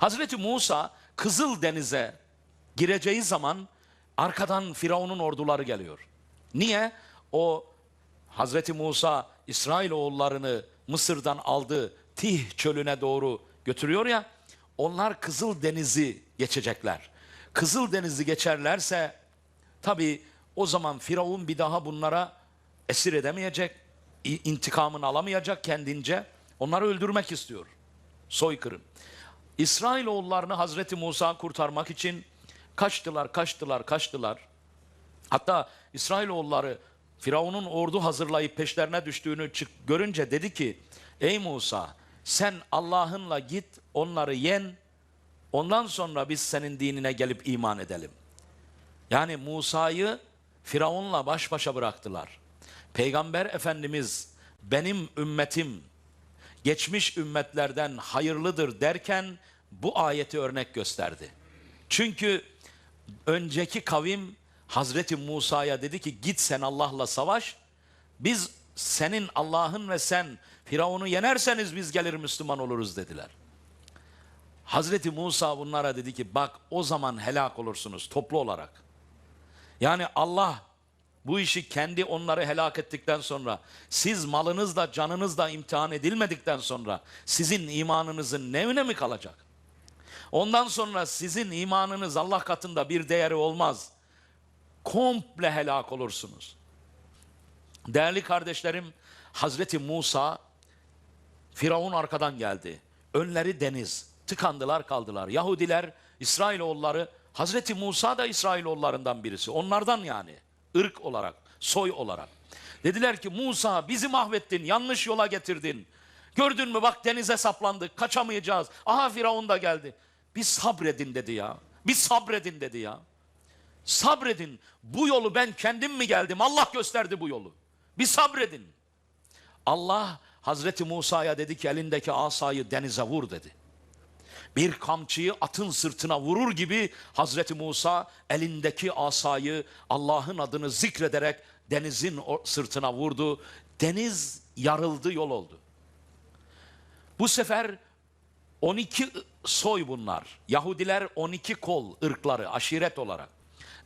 Hazreti Musa Kızıl Deniz'e gireceği zaman arkadan Firavun'un orduları geliyor. Niye? O Hazreti Musa İsrailoğullarını Mısır'dan aldı Tih çölüne doğru götürüyor ya onlar Kızıl Deniz'i geçecekler. Kızıl Deniz'i geçerlerse tabi o zaman Firavun bir daha bunlara esir edemeyecek, intikamını alamayacak kendince. Onları öldürmek istiyor. Soykırım. İsrailoğullarını Hazreti Musa kurtarmak için kaçtılar, kaçtılar, kaçtılar. Hatta İsrailoğulları Firavun'un ordu hazırlayıp peşlerine düştüğünü çık görünce dedi ki Ey Musa sen Allah'ınla git onları yen ondan sonra biz senin dinine gelip iman edelim. Yani Musa'yı Firavun'la baş başa bıraktılar. Peygamber Efendimiz benim ümmetim geçmiş ümmetlerden hayırlıdır derken bu ayeti örnek gösterdi. Çünkü önceki kavim Hazreti Musa'ya dedi ki git sen Allah'la savaş. Biz senin Allah'ın ve sen Firavun'u yenerseniz biz gelir Müslüman oluruz dediler. Hazreti Musa bunlara dedi ki bak o zaman helak olursunuz toplu olarak. Yani Allah bu işi kendi onları helak ettikten sonra siz malınızla canınızla imtihan edilmedikten sonra sizin imanınızın ne önemi kalacak? Ondan sonra sizin imanınız Allah katında bir değeri olmaz. Komple helak olursunuz. Değerli kardeşlerim, Hazreti Musa Firavun arkadan geldi. Önleri deniz. Tıkandılar kaldılar. Yahudiler, İsrailoğulları, Hazreti Musa da İsrailoğullarından birisi. Onlardan yani. Irk olarak, soy olarak. Dediler ki Musa bizi mahvettin, yanlış yola getirdin. Gördün mü bak denize saplandık, kaçamayacağız. Aha Firavun da geldi. Bir sabredin dedi ya. Bir sabredin dedi ya. Sabredin. Bu yolu ben kendim mi geldim? Allah gösterdi bu yolu. Bir sabredin. Allah Hazreti Musa'ya dedi ki elindeki asayı denize vur dedi. Bir kamçıyı atın sırtına vurur gibi Hazreti Musa elindeki asayı Allah'ın adını zikrederek denizin sırtına vurdu. Deniz yarıldı yol oldu. Bu sefer 12 soy bunlar. Yahudiler 12 kol ırkları aşiret olarak.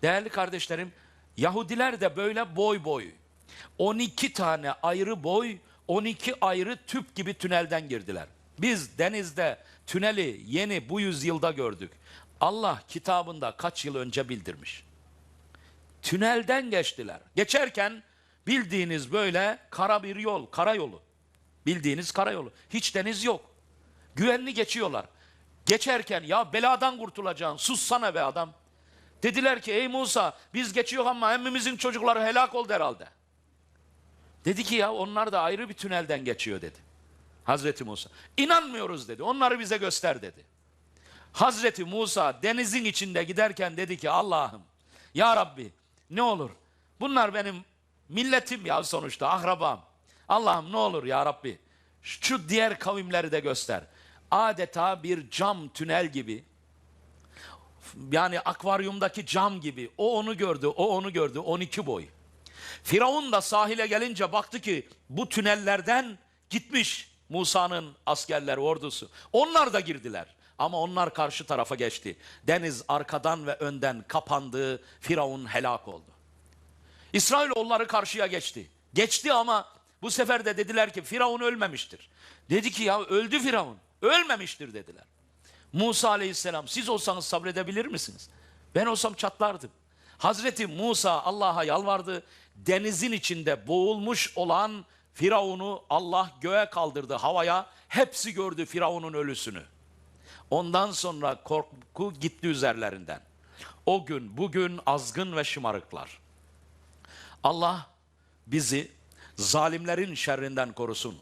Değerli kardeşlerim Yahudiler de böyle boy boy. 12 tane ayrı boy 12 ayrı tüp gibi tünelden girdiler. Biz denizde tüneli yeni bu yüzyılda gördük. Allah kitabında kaç yıl önce bildirmiş. Tünelden geçtiler. Geçerken bildiğiniz böyle kara bir yol, karayolu. Bildiğiniz karayolu. Hiç deniz yok. Güvenli geçiyorlar. Geçerken ya beladan kurtulacaksın sussana be adam. Dediler ki ey Musa biz geçiyor ama emmimizin çocukları helak oldu herhalde. Dedi ki ya onlar da ayrı bir tünelden geçiyor dedi. Hazreti Musa. İnanmıyoruz dedi. Onları bize göster dedi. Hazreti Musa denizin içinde giderken dedi ki Allah'ım ya Rabbi ne olur bunlar benim milletim ya sonuçta akrabam. Allah'ım ne olur ya Rabbi şu diğer kavimleri de göster. Adeta bir cam tünel gibi yani akvaryumdaki cam gibi o onu gördü o onu gördü 12 boy. Firavun da sahile gelince baktı ki bu tünellerden gitmiş Musa'nın askerleri ordusu. Onlar da girdiler. Ama onlar karşı tarafa geçti. Deniz arkadan ve önden kapandı. Firavun helak oldu. İsrailoğulları karşıya geçti. Geçti ama bu sefer de dediler ki Firavun ölmemiştir. Dedi ki ya öldü Firavun. Ölmemiştir dediler. Musa aleyhisselam siz olsanız sabredebilir misiniz? Ben olsam çatlardım. Hazreti Musa Allah'a yalvardı. Denizin içinde boğulmuş olan Firavun'u Allah göğe kaldırdı havaya. Hepsi gördü Firavun'un ölüsünü. Ondan sonra korku gitti üzerlerinden. O gün bugün azgın ve şımarıklar. Allah bizi zalimlerin şerrinden korusun.